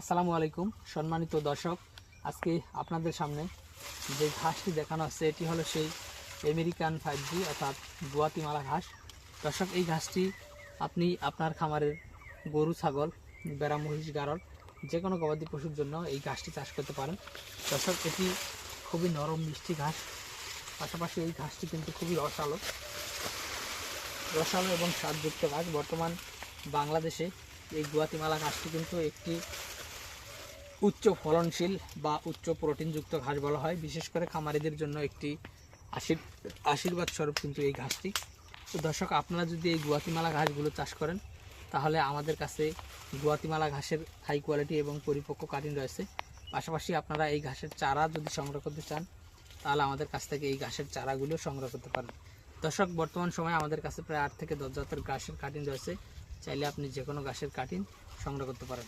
আসসালামু আলাইকুম, সম্মানিত দর্শক। আজকে আপনাদের সামনে যে ঘাসটি দেখানো হচ্ছে, এটি হলো সেই আমেরিকান ফাইভ জি অর্থাৎ গুয়াতিমালা ঘাস। দর্শক, এই ঘাসটি আপনি আপনার খামারের গরু, ছাগল, বেড়া, মহিষ, গারল যে কোনো গবাদি পশুর জন্য এই ঘাসটি চাষ করতে পারেন। দর্শক, এটি খুবই নরম, মিষ্টি ঘাস। পাশাপাশি এই ঘাসটি কিন্তু খুবই রসালো। রসালো এবং স্বাদযুক্ত ঘাস। বর্তমান বাংলাদেশে এই গুয়াতিমালা ঘাসটি কিন্তু একটি উচ্চ ফলনশীল বা উচ্চ প্রোটিনযুক্ত ঘাস বলা হয়। বিশেষ করে খামারিদের জন্য একটি আশীর আশীর্বাদ স্বরূপ কিন্তু এই ঘাসটি। তো দর্শক, আপনারা যদি এই গুয়াতিমালা ঘাসগুলো চাষ করেন, তাহলে আমাদের কাছে গুয়াতিমালা ঘাসের হাই কোয়ালিটি এবং পরিপক্ক কাটিং রয়েছে। পাশাপাশি আপনারা এই ঘাসের চারা যদি সংগ্রহ করতে চান, তাহলে আমাদের কাছ থেকে এই ঘাসের চারাগুলো সংগ্রহ করতে পারেন। দর্শক, বর্তমান সময়ে আমাদের কাছে প্রায় আট থেকে দশ জাতের ঘাসের কাটিং রয়েছে। চাইলে আপনি যে কোনো ঘাসের কাটিং সংগ্রহ করতে পারেন।